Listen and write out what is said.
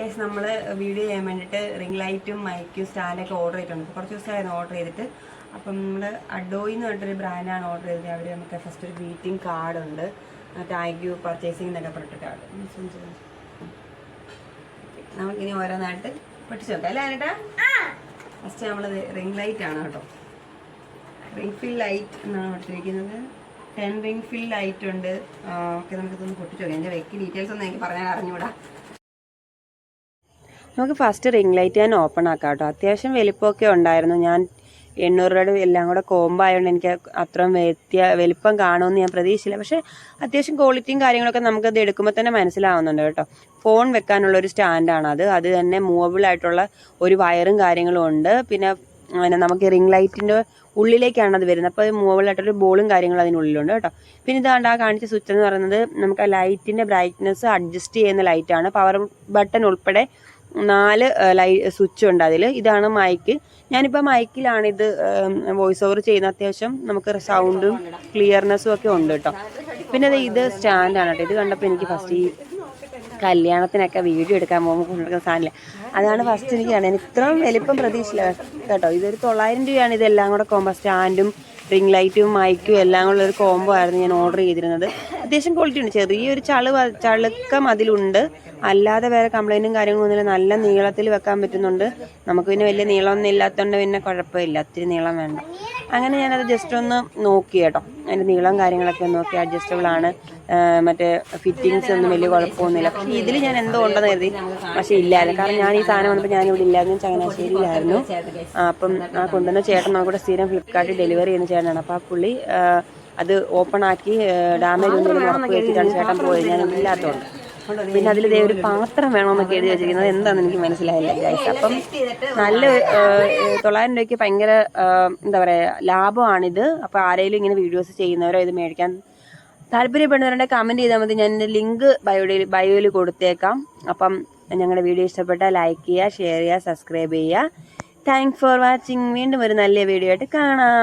Yes നമ്മൾ video ചെയ്യാൻ വേണ്ടിയിട്ട് റിംഗ് ലൈറ്റും മൈക്കും സ്റ്റാൻഡൊക്കെ ഓർഡർ ചെയ്തിട്ടുണ്ട്. കുറച്ച് ദിവസമായിരുന്നു ഓർഡർ ചെയ്തിട്ട്. അപ്പം നമ്മൾ അഡോയി എന്ന് പറഞ്ഞിട്ടൊരു ബ്രാൻഡാണ് ഓർഡർ ചെയ്തത്. അവർ നമുക്ക് ഫസ്റ്റ് ഒരു ഗ്രീറ്റിംഗ് കാർഡ് ഉണ്ട്. താങ്ക് യു പർച്ചേസിംഗ് എന്നൊക്കെ പറഞ്ഞിട്ട് കാർഡ് നമുക്കിനി ഓരോന്നായിട്ട് പഠിച്ചു നോക്കാം. അല്ലേ ആനട്ടാ ഫസ്റ്റ് നമ്മളത് റിംഗ് ലൈറ്റ് ആണ് കേട്ടോ. റിംഗ് ഫിൽ ലൈറ്റ് എന്നാണ് കൊടുത്തിരിക്കുന്നത്. ടെൻ റിംഗ് ഫിൽ ഉണ്ട് ഓക്കെ നമുക്കിതൊന്ന് പൊട്ടിച്ച് എന്റെ വെക്ക് ഡീറ്റെയിൽസ് ഒന്നും എനിക്ക് പറഞ്ഞാൽ അറിഞ്ഞുകൂടാ നമുക്ക് ഫസ്റ്റ് റിംഗ് ലൈറ്റ് ഞാൻ ഓപ്പൺ ആക്കാം കേട്ടോ. അത്യാവശ്യം വലിപ്പമൊക്കെ ഉണ്ടായിരുന്നു. ഞാൻ എണ്ണൂറ് രൂപയുടെ എല്ലാം കൂടെ കോമ്പ് ആയതുകൊണ്ട് എനിക്ക് അത്രയും വ്യത്യ വലിപ്പം കാണുമെന്ന് ഞാൻ പ്രതീക്ഷിച്ചില്ല. പക്ഷേ അത്യാവശ്യം ക്വാളിറ്റിയും കാര്യങ്ങളൊക്കെ നമുക്കത് എടുക്കുമ്പോൾ തന്നെ മനസ്സിലാവുന്നുണ്ട് കേട്ടോ. ഫോൺ വെക്കാനുള്ള ഒരു സ്റ്റാൻഡാണ് അത്. അത് തന്നെ മൂവബിൾ ആയിട്ടുള്ള ഒരു വയറും കാര്യങ്ങളും ഉണ്ട്. പിന്നെ പിന്നെ നമുക്ക് റിംഗ് ലൈറ്റിന്റെ ഉള്ളിലേക്കാണ് അത് വരുന്നത്. അപ്പോൾ ഒരു ബോളും കാര്യങ്ങളും അതിനുള്ളിലുണ്ട് കേട്ടോ. പിന്നെ ഇതാണ്ട് ആ കാണിച്ച സ്വിച്ച് എന്ന് പറയുന്നത് നമുക്ക് ആ ലൈറ്റിന്റെ ബ്രൈറ്റ്നസ് അഡ്ജസ്റ്റ് ചെയ്യുന്ന ലൈറ്റാണ് പവർ ബട്ടൺ ഉൾപ്പെടെ നാല് ലൈ സ്വിച്ച് ഉണ്ട് അതിൽ ഇതാണ് മൈക്ക് ഞാനിപ്പോൾ മൈക്കിലാണ് ഇത് വോയിസ് ഓവർ ചെയ്യുന്ന അത്യാവശ്യം നമുക്ക് സൗണ്ടും ക്ലിയർനെസ്സും ഒക്കെ ഉണ്ട് കേട്ടോ. പിന്നെ ഇത് സ്റ്റാൻഡാണ് കേട്ടോ. ഇത് കണ്ടപ്പോൾ എനിക്ക് ഫസ്റ്റ് ഈ കല്യാണത്തിനൊക്കെ വീഡിയോ എടുക്കാൻ പോകുമ്പോൾ കൊണ്ടുവരുന്ന സാധനമില്ല. അതാണ് ഫസ്റ്റ് എനിക്ക് കാണാൻ ഇത്രയും വലിപ്പം പ്രതീക്ഷയില്ല കേട്ടോ. ഇതൊരു തൊള്ളായിരം രൂപയാണ്. ഇതെല്ലാം കൂടെ കോമ്പോ സ്റ്റാൻഡും റിംഗ് ലൈറ്റും മൈക്കും എല്ലാം കൂടെ ഒരു കോംബോ ആയിരുന്നു ഞാൻ ഓർഡർ ചെയ്തിരുന്നത്. അത്യാവശ്യം ക്വാളിറ്റി ഉണ്ട്. ചെറിയൊരു ചളു ചളുക്കം അതിലുണ്ട്. അല്ലാതെ വേറെ കംപ്ലൈന്റും കാര്യങ്ങളും ഒന്നുമില്ല. നല്ല നീളത്തിൽ വെക്കാൻ പറ്റുന്നുണ്ട്. നമുക്ക് പിന്നെ വലിയ നീളമൊന്നും ഇല്ലാത്തതുകൊണ്ട് പിന്നെ കുഴപ്പമില്ല. ഒത്തിരി നീളം വേണ്ട. അങ്ങനെ ഞാനത് ജസ്റ്റ് ഒന്ന് നോക്കി കേട്ടോ. അതിന്റെ നീളം കാര്യങ്ങളൊക്കെ നോക്കി അഡ്ജസ്റ്റബിൾ ആണ്. മറ്റേ ഫിറ്റിങ്സ് ഒന്നും വലിയ കുഴപ്പമൊന്നുമില്ല. പക്ഷേ ഇതിൽ ഞാൻ എന്തോ ഉണ്ടെന്ന് കരുതി. പക്ഷേ ഇല്ലായിരുന്നു. കാരണം ഞാൻ ഈ സാധനം വന്നപ്പോൾ ഞാൻ ഇവിടെ ഇല്ലായിരുന്നു. ചങ്ങനാശ്ശേരിയിലായിരുന്നു. അപ്പം ആ കൊണ്ടുവന്ന ചേട്ടൻ നമുക്കിവിടെ സ്ഥിരം ഫ്ലിപ്കാർട്ടിൽ ഡെലിവറി ചെയ്യുന്ന ചേട്ടനാണ്. അപ്പോൾ ആ പുള്ളി അത് ഓപ്പൺ ആക്കി ഡാമേജ് ഒന്നും ചേട്ടൻ പോയത്. ഞാൻ ഇല്ലാത്തതുകൊണ്ട് പിന്നെ അതിൽ ഒരു പാത്രം വേണമെന്നൊക്കെ എഴുതി വെച്ചിരിക്കുന്നത്. എന്താണെന്ന് എനിക്ക് മനസ്സിലായില്ല ഗൈസ് അപ്പം നല്ല തൊള്ളായിരം രൂപയ്ക്ക് ഭയങ്കര എന്താ പറയുക ലാഭമാണിത്. അപ്പോൾ ആരെങ്കിലും ഇങ്ങനെ വീഡിയോസ് ചെയ്യുന്നവരോ ഇത് മേടിക്കാൻ താല്പര്യപ്പെടുന്നവരുടെ കമന്റ് ചെയ്താൽ മതി. ഞാൻ ലിങ്ക് ബയോയിൽ ബയോയിൽ കൊടുത്തേക്കാം. അപ്പം ഞങ്ങളുടെ വീഡിയോ ഇഷ്ടപ്പെട്ടാൽ ലൈക്ക് ചെയ്യുക ഷെയർ ചെയ്യുക സബ്സ്ക്രൈബ് ചെയ്യുക. താങ്ക്സ് ഫോർ വാച്ചിങ് വീണ്ടും ഒരു നല്ല വീഡിയോ ആയിട്ട് കാണാം.